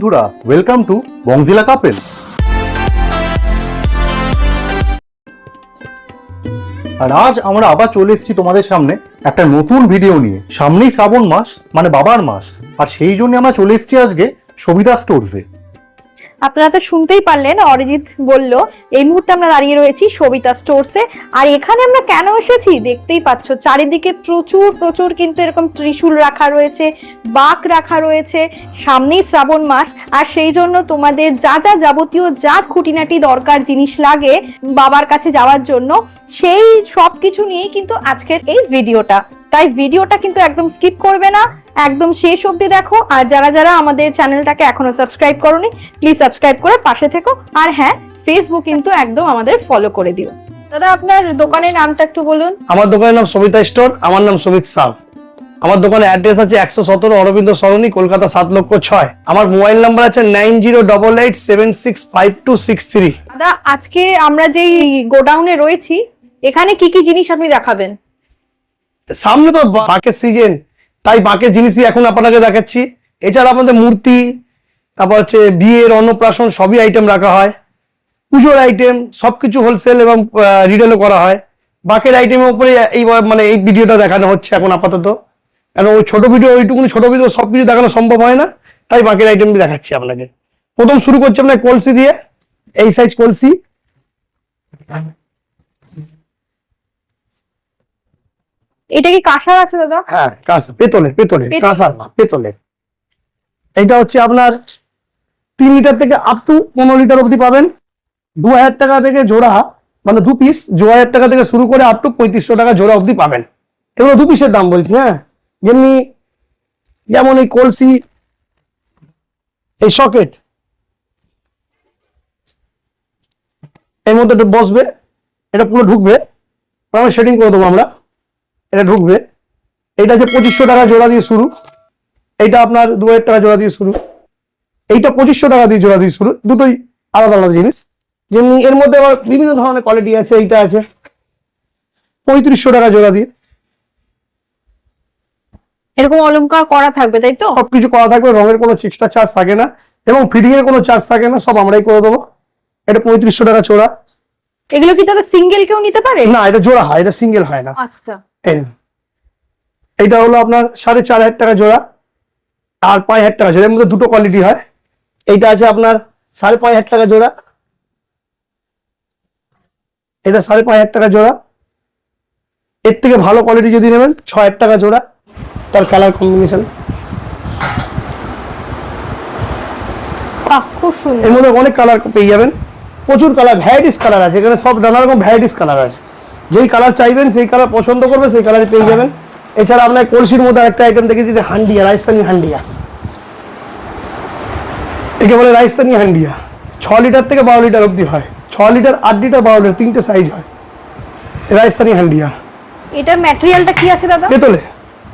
বন্ধুরা welcome to বংজিলা couple আর আজ আমরা আবার চলে এসেছি তোমাদের সামনে একটা নতুন ভিডিও নিয়ে। সামনেই শ্রাবণ মাস মানে বাবার মাস। আর সেই জন্য আমরা চলে এসেছি আজকে সবিতা স্টোরসে আপনারা তো শুনতেই পারলেন, অরিজিৎ বলল, এই মুহূর্তে আমরা দাঁড়িয়ে রয়েছি সবিতা স্টোরসে আর এখানে আমরা কেন এসেছি? দেখতেই পাচ্ছ, চারিদিকে প্রচুর প্রচুর কিন্তু এরকম ত্রিশূল রাখা রয়েছে, বাক রাখা রয়েছে, সামনেই শ্রাবণ মাস। আর সেই জন্য তোমাদের যা যা যাবতীয় যা খুঁটিনাটি দরকার জিনিস লাগে বাবার কাছে যাওয়ার জন্য, সেই সব কিছু নিয়েই কিন্তু আজকের এই ভিডিওটা তাই ভিডিওটা কিন্তু একদম স্কিপ করবে না। একদম শেষ অবধি দেখো। আর যারা যারা আমাদের চ্যানেলটাকে এখনও সাবস্ক্রাইব করোনি প্লিজ সাবস্ক্রাইব করে পাশে থেকো। আর হ্যাঁ ফেসবুক কিন্তু একদম আমাদের ফলো করে দিও। দাদা আপনার দোকানের নামটা একটু বলুন। আমার দোকানের নাম সবিতা স্টোর আমার নাম সমিত সাউ। আমার দোকানের অ্যাড্রেস আছে একশো সতেরো অরবিন্দ সরণি কলকাতা সাত লক্ষ ছয়। আমার মোবাইল নাম্বার আছে nine zero double eight seven six five two six three. দাদা আজকে আমরা যেই গোডাউনে রয়েছি এখানে কি কি জিনিস আপনি দেখাবেন? সামনে তো বাঁকের সিজন তাই বাঁকের জিনিসই এখন আপনাকে দেখাচ্ছি। এছাড়া আমাদের মূর্তি, তারপর হচ্ছে বিয়ের অন্নপ্রাশন সবই আইটেম রাখা হয়। পুজোর আইটেম সব কিছু হোলসেল এবং রিটেলও করা হয়। বাকের আইটেমের উপরে এই মানে এই ভিডিওটা দেখানো হচ্ছে এখন আপাতত। কারণ ওই ছোটো ভিডিও, ওইটুকুনি ছোটো ভিডিও সব কিছু দেখানো সম্ভব হয় না। তাই বাকের আইটেম দেখাচ্ছি আপনাকে। প্রথম শুরু করছি আপনার কলসি দিয়ে। এই সাইজ কলসি। এটা কি কাঁসার আছে দাদা? হ্যাঁ কাঁস পেতলে পেতলে পেতলে। কাঁসার না পেতলে এটা হচ্ছে আপনার তিন লিটার থেকে আপ টু পনেরো লিটার অবধি পাবেন। দু হাজার টাকা থেকে জোড়া মানে দু পিস দু হাজার টাকা থেকে শুরু করে আপ টু পঁয়ত্রিশশো টাকা জোড়া অবধি পাবেন। এগুলো দু পিসের দাম বলছি হ্যাঁ? যেমনি যেমন এই কলসি এই সকেট এর মধ্যে বসবে এটা পুরো ঢুকবে। আমরা সেটিং করে দেবো আমরা। এটা ঢুকবে। এটা যে পঁচিশশো টাকা জোড়া দিয়ে শুরু এইটা আপনার দু হাজার টাকা জোড়া দিয়ে শুরু। এইটা পঁচিশশো টাকা দিয়ে জোড়া দিয়ে শুরু দুটোই আলাদা আলাদা জিনিস। যেমনি এর মধ্যে আবার বিভিন্ন ধরনের কোয়ালিটি আছে এইটা আছে। পঁয়ত্রিশশো টাকা জোড়া দিয়ে। এরকম অলংকার করা থাকবে তাই তো? সবকিছু করা থাকবে রঙের কোনো এক্সট্রা চার্জ থাকে না এবং ফিটিং এর কোনো চার্জ থাকে না সব আমরাই করে দেবো। এটা পঁয়ত্রিশশো টাকা জোড়া। এগুলো কি দাদা সিঙ্গেল কেউ নিতে পারে? না এটা জোড়া হয় এটা সিঙ্গেল হয় না। আচ্ছা। এই এইটা হলো আপনার সাড়ে চার হাজার টাকা জোড়া আর পাঁচ হাজার টাকা জোড়া। এর মধ্যে দুটো কোয়ালিটি হয়। এইটা আছে আপনার সাড়ে পাঁচ হাজার টাকা জোড়া। এটা সাড়ে পাঁচ হাজার টাকা জোড়া। এর থেকে ভালো কোয়ালিটি যদি নেবেন ছ হাজার টাকা জোড়া। তার কালার কম্বিনেশন খুব সুন্দর। এর মধ্যে অনেক কালার পেয়ে যাবেন। প্রচুর কালার ভ্যারাইটিস কালার আছে। এখানে সব নানা রকম ভ্যারাইটিস কালার আছে। যেই কালার চাইবেন সেই কালার পছন্দ করবে সেই কালারই পেয়ে যাবেন। এছাড়া আপনার কলসির মধ্যে একটা আইটেম দেখেছি যে হান্ডিয়া রাজস্থানি হান্ডিয়া। একে বলে রাজস্থানি হান্ডিয়া। ছ লিটার থেকে বারো লিটার অবধি হয়। ছ লিটার আট লিটার বারো লিটার তিনটে সাইজ হয়। রাজস্থানি হান্ডিয়া। এটা ম্যাটেরিয়ালটা কি আছে দাদা? পেতলে।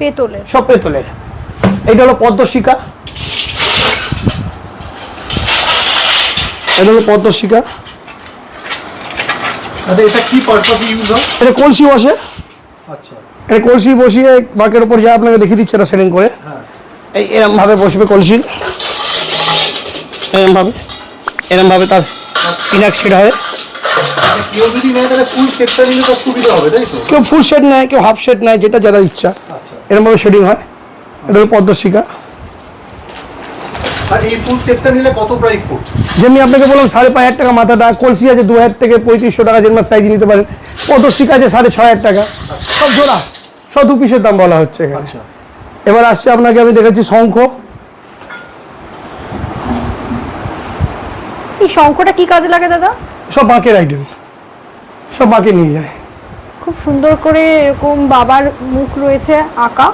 পেতলের সব পেতলের এটা হলো পদ্মশিকা এটা হলো পদ্মশিকা আচ্ছা এটা কি পারপাস ইউজ হয় এটা কলসি বসে। আচ্ছা। এটা কলসি বসিয়ে বাকের উপর যা আপনাকে দেখিয়ে দিচ্ছে এটা সেটিং করে। এই এরম ভাবে বসবে কলসি। এরম ভাবে এরম ভাবে তার হয়। কেউ যদি নেয় তাহলে ফুল সেটটা নিলে তার সুবিধা হবে তাই তো? কেউ ফুল সেট নেয় কেউ হাফ সেট নেয় যেটা যারা ইচ্ছা। আচ্ছা। এরম ভাবে শেডিং হয়। এটা হলো পদ্মশিকা আর এই ফুল সেটটা নিলে কত প্রাইস পড়ছে যেমনি আপনাকে বললাম সাড়ে পাঁচ হাজার টাকা মাথাটা কলসি আছে দু হাজার থেকে পঁয়ত্রিশশো টাকা যেমন সাইজ নিতে পারেন। পদ্মশিকা আছে সাড়ে ছয় হাজার টাকা। সব জোড়া। সব দু পিসের দাম বলা হচ্ছে এখানে। আচ্ছা। এবার আসছে আপনাকে আমি দেখেছি শঙ্খ। এই শঙ্খটা কি কাজে লাগে দাদা? সব বাঁকের আইটেম সব বাঁকে নিয়ে যায়। খুব সুন্দর করে এরকম বাবার মুখ রয়েছে আঁকা।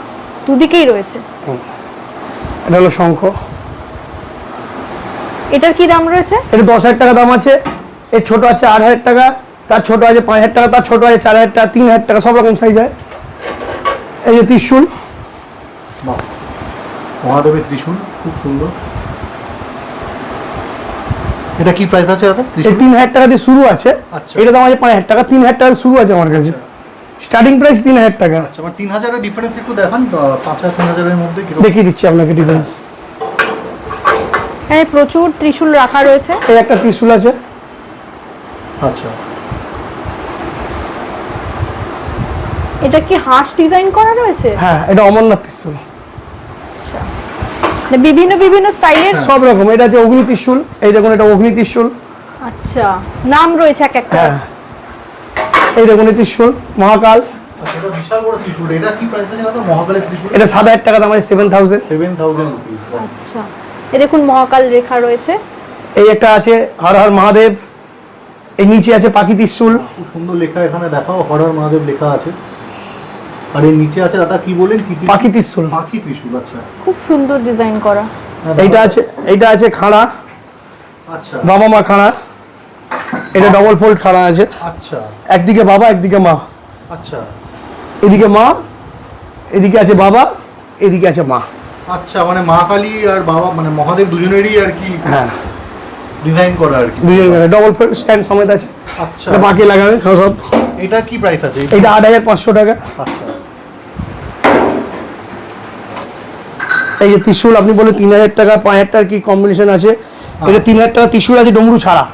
দুদিকেই রয়েছে। এটা হলো শঙ্খ। এটার কি দাম রয়েছে? এটা দশ হাজার টাকা দাম আছে। এর ছোট আছে আট হাজার টাকা তার ছোট আছে পাঁচ হাজার টাকা তার ছোট আছে চার হাজার টাকা তিন হাজার টাকা সব রকম সাইজ হয় এই যে ত্রিশুল। বাহ। মহাদেবের ত্রিশূল খুব সুন্দর। এটা কি প্রাইস আছে দাদা ত্রিশূল? তিন হাজার টাকা দিয়ে শুরু আছে। আচ্ছা। এটা দাম আছে পাঁচ হাজার টাকা তিন হাজার টাকা শুরু আছে আমার কাছে। স্টার্টিং প্রাইস তিন হাজার টাকা। আচ্ছা আমার তিন হাজারের ডিফারেন্স একটু দেখান পাঁচ হাজার তিন হাজারের মধ্যে দেখিয়ে দিচ্ছি আপনাকে ডিফারেন্স এখানে প্রচুর ত্রিশূল রাখা রয়েছে। এই একটা ত্রিশুল আছে। আচ্ছা। এটা কি হাঁস ডিজাইন করা রয়েছে? হ্যাঁ এটা অমরনাথ ত্রিশুল। মানে বিভিন্ন বিভিন্ন স্টাইলের? সব রকম। এটা আছে অগ্নি ত্রিশুল এই দেখুন এটা অগ্নি ত্রিশুল। আচ্ছা নাম রয়েছে এক একটা। হ্যাঁ এই দেখুন এই ত্রিশুল মহাকাল। আচ্ছা, এটা বিশাল বড় ত্রিশূল। এটা কি প্রাইস আছে মহাকালের ত্রিশূল। এটা সাত হাজার টাকা দাম আছে সেভেন থাউজেন্ড সেভেন থাউজেন্ড আচ্ছা। এ দেখুন মহাকাল রেখা রয়েছে। এই একটা আছে হর হর মহাদেব এই নিচে আছে পাখি ত্রিশুল খুব সুন্দর লেখা এখানে দেখাও হর হর মহাদেব লেখা আছে। আর এর নিচে আছে দাদা কি বলেন কি? পাখি ত্রিশুল পাখি ত্রিশূল আচ্ছা। খুব সুন্দর ডিজাইন করা। হ্যাঁ, এইটা আছে এইটা আছে খাড়া। আচ্ছা। বাবা মা খাড়া। এটা ডবল ফোল্ড খাড়া আছে। আচ্ছা। একদিকে বাবা একদিকে মা। আচ্ছা। এদিকে মা এদিকে আছে বাবা এদিকে আছে মা। আচ্ছা মানে মা কালী আর বাবা মানে মহাদেব দুজনেরই আর কি হ্যাঁ। ডিজাইন করা আর কি। ডবল স্ট্যান্ড সমেত আছে। আচ্ছা। বাকি লাগাবে সব এটা কি প্রাইস আছে? এটা আট হাজার পাঁচশো টাকা। আচ্ছা। এই যে ত্রিশুল আপনি বলে তিন হাজার টাকা পাঁচ হাজার টাকার কি কম্বিনেশন আছে? এটা তিন হাজার টাকা ত্রিশুল আছে ডমরু ছাড়া।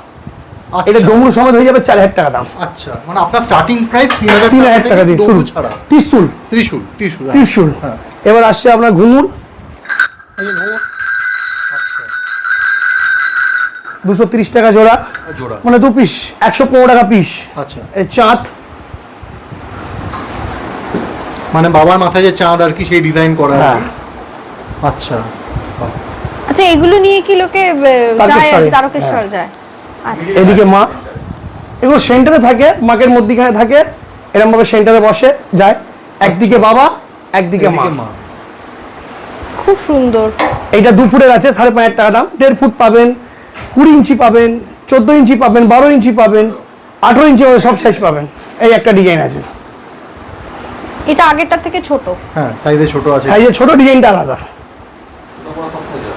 এটা আচ্ছা, ডমরু সমেত হয়ে যাবে চার হাজার টাকা দাম। আচ্ছা মানে আপনার স্টার্টিং প্রাইস তিন হাজার তিন হাজার টাকা দিয়ে শুরু ছাড়া। ত্রিশুল। ত্রিশূল ত্রিশূল হ্যাঁ। ত্রিশুল। হ্যাঁ। এবার আসছে আপনার ঘুঙুর। দুশো তিরিশ টাকা জোড়া। জোড়া। মানে দু পিস একশো পনেরো টাকা পিস। আচ্ছা। এই চাঁদ। মানে বাবার মাথায় যে চাঁদ আর কি সেই ডিজাইন করা হ্যাঁ। আচ্ছা। আচ্ছা এগুলো নিয়ে কি লোকে তারকেশ্বরে, তারকেশ্বর যায়? আচ্ছা। এদিকে মা এগুলো সেন্টারে থাকে মাকের মধ্যিখানে থাকে এরকম ভাবে সেন্টারে বসে যায়। একদিকে বাবা একদিকে মা। খুব সুন্দর। এইটা দু ফুটের আছে সাড়ে পাঁচ টাকা দাম। দেড় ফুট পাবেন কুড়ি ইঞ্চি পাবেন চোদ্দ ইঞ্চি পাবেন বারো ইঞ্চি পাবেন আঠেরো ইঞ্চি হবে সব সাইজ পাবেন। এই একটা ডিজাইন আছে। এটা আগেরটার থেকে ছোট। হ্যাঁ সাইজে ছোট আছে। সাইজের ছোট ডিজাইনটা আলাদা।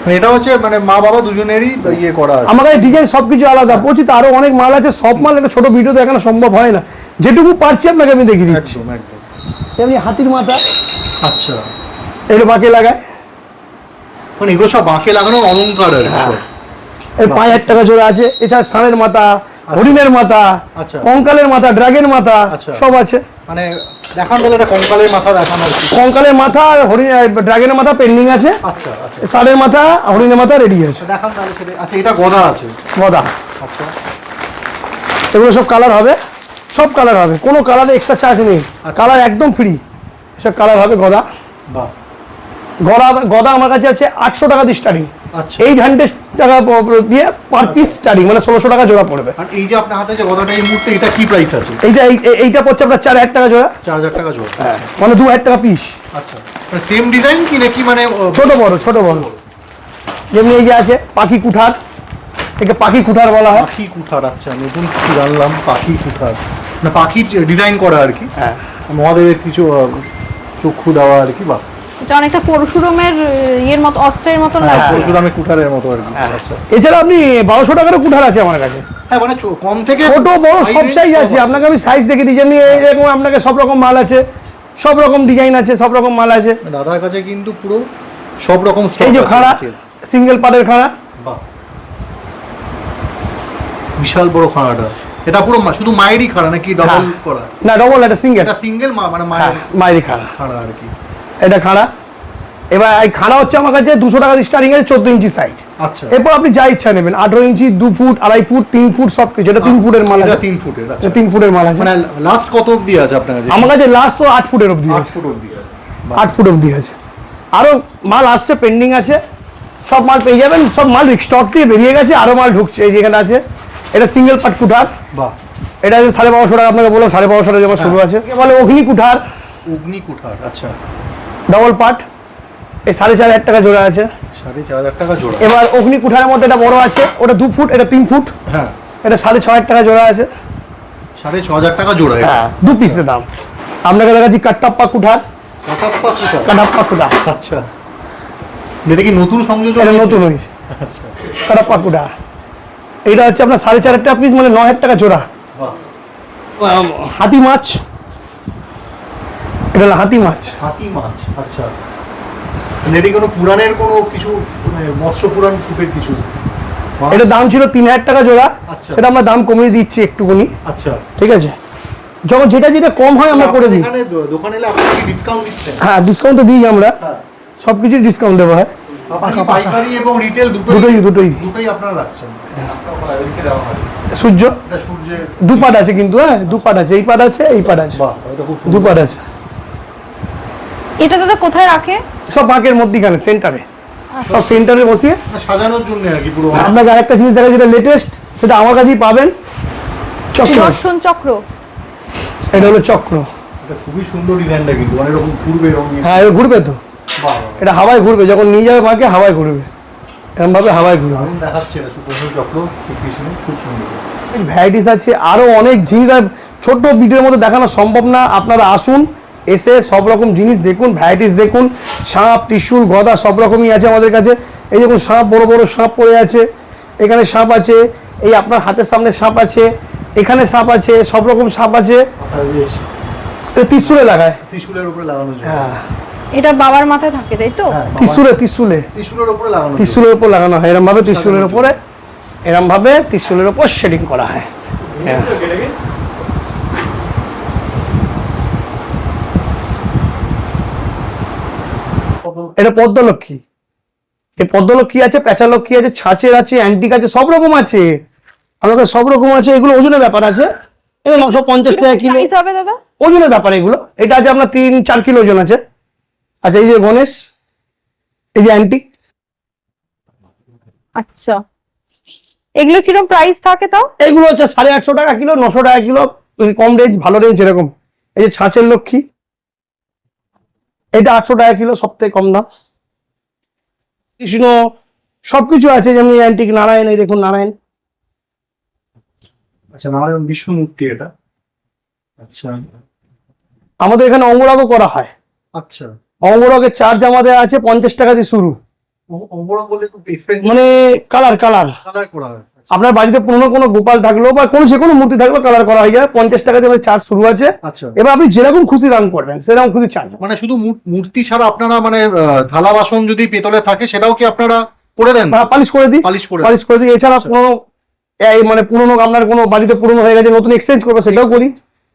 মানে এটা হচ্ছে মানে মা বাবা দুজনেরই ইয়ে করা আছে। আমার কাছে ডিজাইন সব কিছু আলাদা। বলছি তো আরও অনেক মাল আছে সব মাল একটা ছোট ভিডিও দেখানো সম্ভব হয় না। যেটুকু পারছি আপনাকে আমি দেখিয়ে দিচ্ছি। এমনি হাতির মাথা। আচ্ছা। এগুলো বাকি লাগায়। মানে এগুলো সব বাঁকে লাগানো অলংকার আর কি। এই পাঁচ হাজার টাকা জোড়া আছে এছাড়া ষাঁড়ের মাথা হরিণের মাথা আচ্ছা। কঙ্কালের মাথা ড্রাগের মাথা আচ্ছা। সব আছে। মানে দেখান কঙ্কালের মাথা দেখান কঙ্কালের মাথা আর হরিণ ড্রাগনের মাথা পেন্ডিং আছে। আচ্ছা আচ্ছা। ষাঁড়ের মাথা হরিণের মাথা রেডি আছে। দেখান তাহলে আচ্ছা এটা গদা আছে। গদা। আচ্ছা। এগুলো সব কালার হবে। সব কালার হবে। কোনো কালারে এক্সট্রা চার্জ নেই। আচ্ছা। কালার একদম ফ্রি সব কালার হবে গদা। বাহ। গদা গদা আমার কাছে আছে আটশো টাকা দিয়ে স্টার্টিং আচ্ছা। এইট হান্ড্রেড টাকা দিয়ে পার পিস স্টার্টিং মানে ষোলোশো টাকা জোড়া পড়বে। আর এই যে আপনার হাতে যে গদাটা এই মুহূর্তে এটা কি প্রাইস আছে? এইটা এই- এই- এইটা পড়ছে আপনার চার হাজার টাকা জোড়া। চার হাজার টাকা জোড় মানে দু হাজার টাকা পিস আচ্ছা। মানে সেম ডিজাইন কি নাকি মানে ছোট বড় ছোট বড়। যেমনি এই যে আছে পাখি কুঠার। একে পাখি কুঠার বলা হয়। পাখি কুঠার আচ্ছা নতুন কিছু জানলাম পাখি কুঠার। মানে পাখির ডিজাইন করা আর কি। হ্যাঁ। মহাদেবের কিছু চক্ষু দেওয়া আর কি বা এটা অনেকটা পরশুরামের ইয়ের মতো অস্ত্রের মতন হ্যাঁ, পরশুরামের কুঠারের মতো আর কি। আচ্ছা। এছাড়া আপনি বারোশো টাকারও কুঠার আছে আমার কাছে। হ্যাঁ মানে কম থেকে ছোট বড় সব সাইজ আছে। আপনাকে আমি সাইজ দেখে দিই। যেমনি এরকম আপনাকে সব রকম মাল আছে সব রকম ডিজাইন আছে সব রকম মাল আছে। দাদার কাছে কিন্তু পুরো সব রকম এই যে খাড়া সিঙ্গেল পাটের খাড়া। বাহ। বিশাল বড় খাড়াটা। এটা পুরো শুধু মায়েরই খাড়া নাকি ডবল হ্যাঁ। করা? না ডবল এটা সিঙ্গেল এটা সিঙ্গেল মানে হ্যাঁ মায়ের মায়েরই খাড়া। খাড়া আর কি। এটা খাড়া। এবার এই খাড়া হচ্ছে আমার কাছে দুশো টাকা স্টার্টিং আছে চোদ্দ ইঞ্চি সাইজ আচ্ছা। এরপর আপনি যা ইচ্ছা নেবেন আঠারো ইঞ্চি দু ফুট আড়াই ফুট তিন ফুট সব কিছু এটা তিন ফুটের মাল আছে। তিন ফুটের আচ্ছা। তিন ফুটের মাল আছে। মানে লাস্ট কত অবধি আছে আপনার কাছে? আমার কাছে লাস্ট তো আট ফুটের অবধি আট আছে। ফুট অবধি আছে। আট ফুট অবধি আছে। আরও মাল আসছে পেন্ডিং আছে। সব মাল পেয়ে যাবেন সব মাল স্টক দিয়ে বেরিয়ে গেছে আরও মাল ঢুকছে এই যেখানে আছে। এটা সিঙ্গেল পাট কুঠার। বাহ। এটা আছে সাড়ে বারোশো টাকা আপনাকে বললাম সাড়ে বারোশো টাকা যেমন শুরু আছে। একে বলে অগ্নি কুঠার। অগ্নি কুঠার আচ্ছা। ডবল পাট এই সাড়ে চার হাজার টাকা জোড়া আছে। সাড়ে চার হাজার টাকা জোড়া। এবার অগ্নি কুঠারের মধ্যে এটা বড় আছে ওটা দু ফুট এটা তিন ফুট। হ্যাঁ। এটা সাড়ে ছ হাজার টাকা জোড়া আছে। সাড়ে ছ হাজার টাকা জোড়া এটা। দু পিসের দাম। আপনাকে দেখাচ্ছি কুঠার। কাটাপ্পা কুঠার? কাটাপ্পা কুঠার। আচ্ছা। এটা কি নতুন সংযোজন নতুন হয়েছে। আচ্ছা। কাটাপ্পা কুঠার। এটা হচ্ছে আপনার সাড়ে চার হাজার টাকা পিস মানে ন হাজার টাকা জোড়া। হাতি মাছ। এটা হলো হাতি মাছ। হাতি মাছ আচ্ছা। মানে এটি কোনো পুরাণের কোনো কিছু মানে মৎস্য পুরাণ ফুপের কিছু? এটা দাম ছিল তিন হাজার টাকা জোড়া। আচ্ছা। সেটা আমরা দাম কমিয়ে দিচ্ছি একটুকুনি আচ্ছা। ঠিক আছে? যখন যেটা যেটা কম হয় আমরা করে দিই। দোকানে এলে আপনি কি ডিসকাউন্ট দিচ্ছেন? হ্যাঁ ডিসকাউন্ট তো দিই আমরা। হ্যাঁ। সব কিছুর ডিসকাউন্ট দেবো হয়। পাইকারি এবং রিটেল দুটোই দুটোই দুটোই দুটোই আপনারা রাখছেন? সূর্য? এটা সূর্যের দু পাট আছে কিন্তু হ্যাঁ দু পাট আছে। এই পাট আছে এই পাট আছে। বাহ এটা খুব দু পাট আছে। এটা দাদা কোথায় রাখে? সব বাঁকের মধ্যিখানে সেন্টারে সব সেন্টারে বসিয়ে। সাজানোর জন্য আর কি পুরো। আপনাকে আরেকটা জিনিস দেখা যেটা লেটেস্ট সেটা আমার কাছেই পাবেন। চক্র। দর্শন চক্র। এটা হলো চক্র। এটা খুবই সুন্দর ডিজাইনটা কিন্তু মানে এরকম ঘুরবে এরকম হ্যাঁ এটা ঘুরবে তো। বাহ। এটা হাওয়ায় ঘুরবে যখন নিয়ে যাবে মাকে হাওয়ায় ঘুরবে। এরকম ভাবে হাওয়ায় ঘুরবে। দেখাচ্ছে এটা সুপ্রসন্ন চক্র শ্রীকৃষ্ণ খুব সুন্দর। ভ্যারাইটিস আছে আরও অনেক জিনিস আর ছোট্ট ভিডিওর মধ্যে দেখানো সম্ভব না আপনারা আসুন। এসে সব রকম জিনিস দেখুন ভ্যারাইটিস দেখুন সাপ ত্রিশুল গদা সব রকমই আছে আমাদের কাছে। এই দেখুন সাপ বড় বড় সাপ পড়ে আছে। এখানে সাপ আছে এই আপনার হাতের সামনে সাপ আছে এখানে সাপ আছে সব রকম সাপ আছে। ত্রিশুলে লাগায়। ত্রিশূলের উপরে লাগানো হ্যাঁ। এটা বাবার মাথায় থাকে তাই তো? হ্যাঁ, ত্রিশুলে ত্রিশুলে। ত্রিশূলের উপরে লাগানো ত্রিশুলের উপর লাগানো হয় এরম ভাবে ত্রিশুলের উপরে এরম ভাবে ত্রিশুলের উপর শেডিং করা হয়। এটা পদ্মলক্ষ্মী। এই পদ্মলক্ষ্মী আছে পেঁচালক্ষ্মী আছে ছাঁচের আছে অ্যান্টিক আছে সব রকম আছে। আমাদের সব রকম আছে এগুলো ওজনের ব্যাপার আছে। এগুলো নশো পঞ্চাশ টাকা কিলো। হবে দাদা? ওজনের ব্যাপার এগুলো। এটা আছে আপনার তিন চার কিলো ওজন আছে। আচ্ছা এই যে গণেশ এই যে অ্যান্টিক। আচ্ছা। এগুলো কীরকম প্রাইস থাকে তাও? এগুলো হচ্ছে সাড়ে আটশো টাকা কিলো নশো টাকা কিলো কম রেঞ্জ ভালো রেঞ্জ এরকম। এই যে ছাঁচের লক্ষ্মী। এটা আটশো টাকা কিলো সব থেকে কম দাম। কৃষ্ণ সবকিছু আছে যেমন অ্যান্টিক নারায়ণ এই দেখুন নারায়ণ। আচ্ছা নারায়ণ বিষ্ণু মূর্তি এটা। আচ্ছা। আমাদের এখানে অঙ্গরাগও করা হয়। আচ্ছা। অঙ্গরাগের চার্জ আমাদের আছে পঞ্চাশ টাকা দিয়ে শুরু। মানে কালার কালার হয় আপনার বাড়িতে পুরনো কোনো গোপাল থাকল বা কোনো যে কোনো মূর্তি থাকলেও কালার করা হয়ে। যায় পঞ্চাশ টাকা দিয়ে চার্জ শুরু আছে। আচ্ছা। এবার আপনি যেরকম খুশি রং করবেন সেরকম খুশি চার্জ মানে শুধু মূর্তি ছাড়া আপনারা মানে থালা বাসন যদি পেতলে থাকে সেটাও কি আপনারা করে দেন? পালিশ করে দিই। পালিশ করে পালিশ করে দিই। এছাড়া পুরোনো এই মানে পুরোনো আপনার কোনো বাড়িতে পুরোনো হয়ে গেছে নতুন এক্সচেঞ্জ করবে সেটাও করি।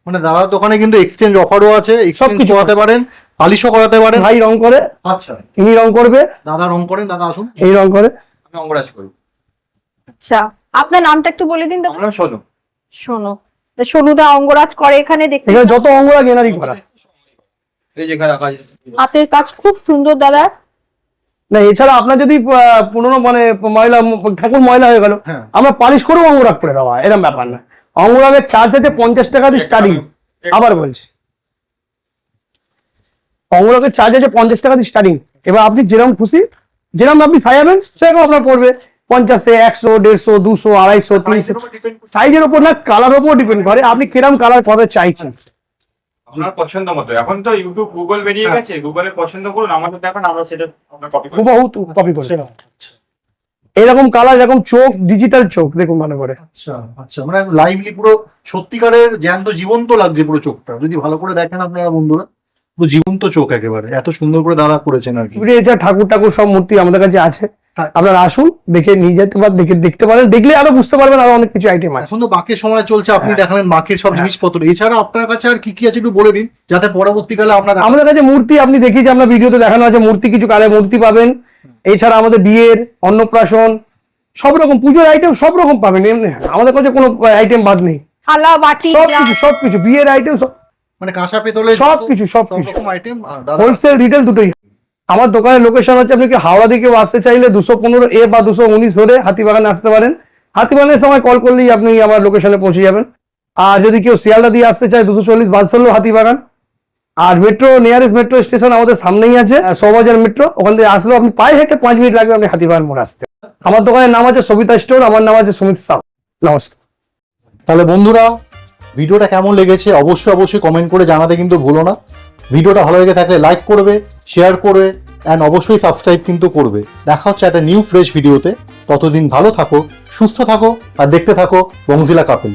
মানে দাদার দোকানে কিন্তু এক্সচেঞ্জ অফারও আছে এক্সচেঞ্জ সবকিছু করাতে পারেন। পালিশও করাতে পারেন ভাই রং করে। আচ্ছা। ইনি রং করবে। দাদা রং করেন দাদা আসুন। এই রং করে। আমি অঙ্গরাজ করি। আচ্ছা আপনার নামটা একটু বলে দিন দাদা। আমরা শোনো শোনো তা সোনুদা অঙ্গরাজ করে এখানে দেখতে এখানে যত অঙ্গরা গেনারি করা। এই যেখানে আকাশ হাতের কাজ খুব সুন্দর দাদা। না এছাড়া আপনার যদি পুরোনো মানে ময়লা ঠাকুর ময়লা হয়ে গেল হ্যাঁ। আমরা পালিশ করেও অঙ্গরাগ করে দেওয়া এরকম ব্যাপার না। অঙ্গরাগের চার্জ আছে পঞ্চাশ টাকা দিয়ে স্টার্টিং আবার বলছি। অঙ্গরাগের চার্জ আছে পঞ্চাশ টাকা দিয়ে স্টার্টিং এবার আপনি যেরকম খুশি যেরকম আপনি সাজাবেন সেরকম আপনার পড়বে। পঞ্চাশে একশো দেড়শো দুশো আড়াইশো তিনশো। সাইজের উপর না কালার উপর ডিপেন্ড করে। আপনি কিরম কালার কবে চাইছেন? আপনার পছন্দ মতো। এখন তো ইউটিউব গুগল বেরিয়ে গেছে। গুগলে পছন্দ করুন আমাদের দেখান আমরা সেটা কপি কপি করে এরকম কালার এরকম চোখ ডিজিটাল চোখ দেখুন ভালো করে। আচ্ছা আচ্ছা মানে লাইভলি পুরো সত্যিকারের জ্যান্ত জীবন্ত লাগছে পুরো চোখটা। যদি ভালো করে দেখেন আপনারা বন্ধুরা। পুরো জীবন্ত চোখ একেবারে। এত সুন্দর করে দাদা করেছেন আর কি। এছাড়া ঠাকুর ঠাকুর সব মূর্তি আমাদের কাছে আছে। হ্যাঁ। আপনারা আসুন দেখে নিয়ে যেতে পারেন দেখে দেখতে পারেন দেখলে আরও বুঝতে পারবেন আরও অনেক কিছু আইটেম আছে। এখন তো বাকের সময় চলছে আপনি হ্যাঁ। দেখালেন বাকের সব জিনিসপত্র। এছাড়া আপনার কাছে আর কি কি আছে একটু বলে দিন যাতে পরবর্তীকালে আমরা আমাদের কাছে মূর্তি আপনি দেখি যে আমরা ভিডিওতে দেখানো আছে মূর্তি কিছু কালে মূর্তি পাবেন। এছাড়া আমাদের বিয়ের অন্নপ্রাশন সব রকম পুজোর আইটেম সব রকম পাবেন। এমনি আমাদের কাছে কোনো আইটেম বাদ নেই। থালা বাটি সব গ্লাস। কিছু সব কিছু বিয়ের আইটেম মানে কাঁসা পেতলে সবকিছু, সবকিছু। রকম আইটেম হোলসেল রিটেল দুটোই। আমার দোকানের লোকেশন হচ্ছে আপনি কি হাওড়া দিকেও আসতে চাইলে দুশো পনেরো এ বা দুশো উনিশ ধরে হাতিবাগানে আসতে পারেন। হাতিবাগানের সময় কল করলেই আপনি আমার লোকেশনে পৌঁছে যাবেন। আর যদি কেউ শিয়ালদা দিয়ে আসতে চায় দুশো চল্লিশ বাস ধরলেও হাতিবাগান। আর মেট্রো নিয়ারেস্ট মেট্রো স্টেশন আমাদের সামনেই আছে সবাজার মেট্রো ওখান থেকে আসলেও আপনি পায়ে হেঁটে পাঁচ মিনিট লাগবে আপনি হাতিবাগান মোড় আসতে। আমার দোকানের নাম আছে সবিতা স্টোর আমার নাম আছে সুমিত সাউ। নমস্কার। তাহলে বন্ধুরা ভিডিওটা কেমন লেগেছে অবশ্যই অবশ্যই কমেন্ট করে জানাতে কিন্তু ভুলো না। ভিডিওটা ভালো লেগে থাকলে লাইক করবে শেয়ার করবে অ্যান্ড অবশ্যই সাবস্ক্রাইব কিন্তু করবে। দেখা হচ্ছে একটা নিউ ফ্রেশ ভিডিওতে ততদিন ভালো থাকো, সুস্থ থাকো, আর দেখতে থাকো বংজিলা কাপেল